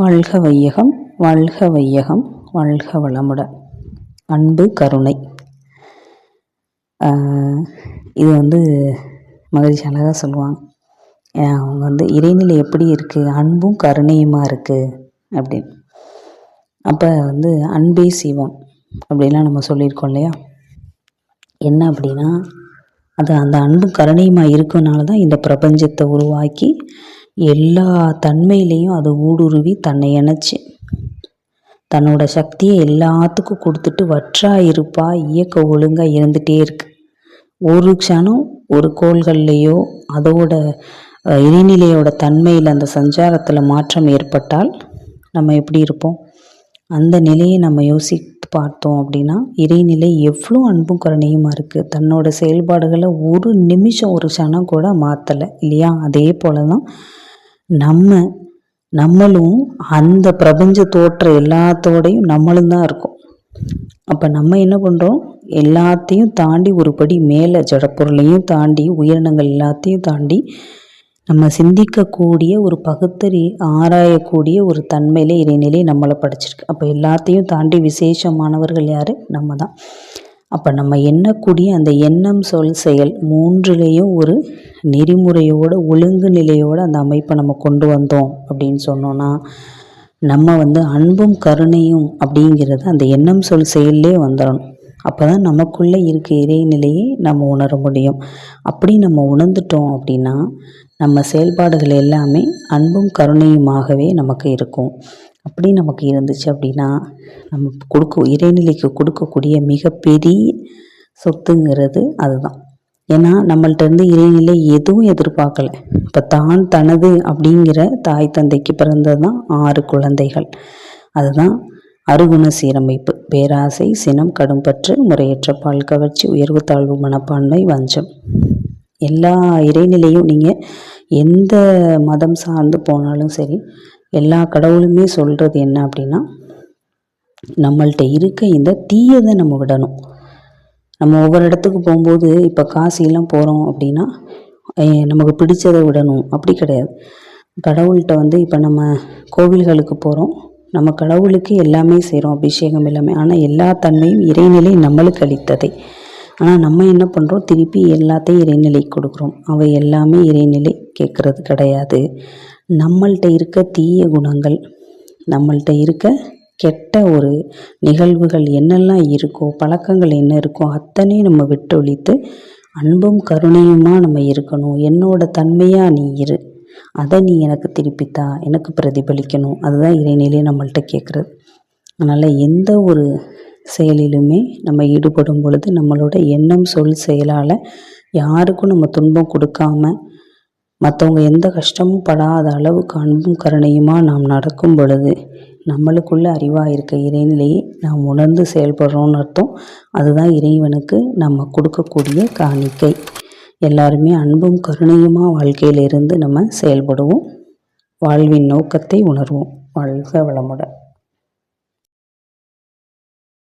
வாழ்க வையகம் வாழ்க வையகம் வாழ்க வளமுடன் அன்பு கருணை. இது வந்து மகிழ்ச்சி அழகாக சொல்லுவாங்க. அவங்க வந்து இறைநிலை எப்படி இருக்குது அன்பும் கருணையுமா இருக்குது அப்படின்னு. அப்போ வந்து அன்பே சிவம் அப்படின்லாம் நம்ம சொல்லியிருக்கோம் இல்லையா? என்ன அப்படின்னா அது அந்த அன்பும் கருணையுமா இருக்கனால தான் இந்த பிரபஞ்சத்தை உருவாக்கி எல்லா தன்மையிலையும் அது ஊடுருவி தன்னை இணைச்சி தன்னோட சக்தியை எல்லாத்துக்கும் கொடுத்துட்டு வற்றா இருப்பா இயக்க ஒழுங்காக இருந்துகிட்டே இருக்கு. ஒரு க்ஷணம் ஒரு கோள்கள்லேயோ அதோட இறைநிலையோட தன்மையில் அந்த சஞ்சாரத்தில் மாற்றம் ஏற்பட்டால் நம்ம எப்படி இருப்போம்? அந்த நிலையை நம்ம யோசித்து பார்த்தோம் அப்படின்னா இறைநிலை எவ்வளோ அன்பும் கருணையுமா இருக்குது தன்னோட செயல்பாடுகளை ஒரு நிமிஷம் ஒரு க்ஷணம் கூட மாற்றலை இல்லையா? அதே போல தான் நம்ம நம்மளும் அந்த பிரபஞ்ச தோற்ற எல்லாத்தோடையும் நம்மளும் தான் இருக்கும். அப்போ நம்ம என்ன பண்ணுறோம் எல்லாத்தையும் தாண்டி ஒரு படி மேலே ஜடப்பொருளையும் தாண்டி உயிரினங்கள் எல்லாத்தையும் தாண்டி நம்ம சிந்திக்கக்கூடிய ஒரு பகுத்தறி ஆராயக்கூடிய ஒரு தன்மையிலே இறைநிலை நம்மளை படிச்சிருக்கு. அப்போ எல்லாத்தையும் தாண்டி விசேஷமானவர்கள் யார்? நம்ம தான். அப்போ நம்ம எண்ணக்கூடிய அந்த எண்ணம் சொல் செயல் மூன்றுலேயும் ஒரு நெறிமுறையோட ஒழுங்கு நிலையோடு அந்த அமைப்பை நம்ம கொண்டு வந்தோம் அப்படின்னு சொன்னோன்னா நம்ம வந்து அன்பும் கருணையும் அப்படிங்கிறது அந்த எண்ணம் சொல் செயல்லே வந்துடணும். அப்போ தான் நமக்குள்ளே இருக்க இறைநிலையை நம்ம உணர முடியும். அப்படி நம்ம உணர்ந்துட்டோம் அப்படின்னா நம்ம செயல்பாடுகள் எல்லாமே அன்பும் கருணையுமாகவே நமக்கு இருக்கும். அப்படி நமக்கு இருந்துச்சு அப்படின்னா நம்ம கொடுக்க இறைநிலைக்கு கொடுக்கக்கூடிய மிகப்பெரிய சொத்துங்கிறது அதுதான். ஏன்னா நம்மள்ட்ட இறைநிலை எதுவும் எதிர்பார்க்கல. இப்போ தான் தனது அப்படிங்கிற தாய் தந்தைக்கு பிறந்தது தான் ஆறு குழந்தைகள். அதுதான் அருகுண சீரமைப்பு. பேராசை சினம் கடும்பற்று முறையற்ற பால் கவர்ச்சி உயர்வு தாழ்வு மனப்பான்மை வஞ்சம். எல்லா இறைநிலையும் நீங்கள் எந்த மதம் சார்ந்து போனாலும் சரி எல்லா கடவுளுமே சொல்கிறது என்ன அப்படின்னா நம்மள்கிட்ட இருக்க இந்த தீயதை நம்ம விடணும். நம்ம ஒவ்வொரு இடத்துக்கு போகும்போது இப்போ காசிலாம் போகிறோம் அப்படின்னா நமக்கு பிடிச்சதை விடணும். அப்படி கிடையாது. கடவுள்கிட்ட வந்து இப்போ நம்ம கோவில்களுக்கு போகிறோம் நம்ம கடவுளுக்கு எல்லாமே செய்கிறோம் அபிஷேகம் எல்லாமே. ஆனால் எல்லா தன்மையும் இறைநிலை நம்மளுக்கு அளித்ததை. ஆனால் நம்ம என்ன பண்ணுறோம் திருப்பி எல்லாத்தையும் இறைநிலை கொடுக்குறோம். அவை எல்லாமே இறைநிலை கேட்குறது கிடையாது. நம்மள்கிட்ட இருக்க தீய குணங்கள் நம்மள்கிட்ட இருக்க கெட்ட ஒரு நிகழ்வுகள் என்னெல்லாம் இருக்கோ பழக்கங்கள் என்ன இருக்கோ அத்தனையும் நம்ம விட்டொழித்து அன்பும் கருணையுமா நம்ம இருக்கணும்? என்னோட தன்மையாக நீ இரு. அதை நீ எனக்கு திருப்பித்தா எனக்கு பிரதிபலிக்கணும். அதுதான் இறைநிலை நம்மள்கிட்ட கேட்குறது. அதனால் எந்த ஒரு செயலிலுமே நம்ம ஈடுபடும் பொழுது நம்மளோட எண்ணம் சொல் செயலால் யாருக்கும் நம்ம துன்பம் கொடுக்காம மற்றவங்க எந்த கஷ்டமும் படாத அளவுக்கு அன்பும் கருணையுமாக நாம் நடக்கும் பொழுது நம்மளுக்குள்ள அறிவாக இருக்க இறைநிலையை நாம் உணர்ந்து செயல்படுறோம்னு அர்த்தம். அதுதான் இறைவனுக்கு நம்ம கொடுக்கக்கூடிய காணிக்கை. எல்லாருமே அன்பும் கருணையுமாக வாழ்க்கையிலிருந்து நம்ம செயல்படுவோம். வாழ்வின் நோக்கத்தை உணர்வோம். வாழ்க வளமுடன்.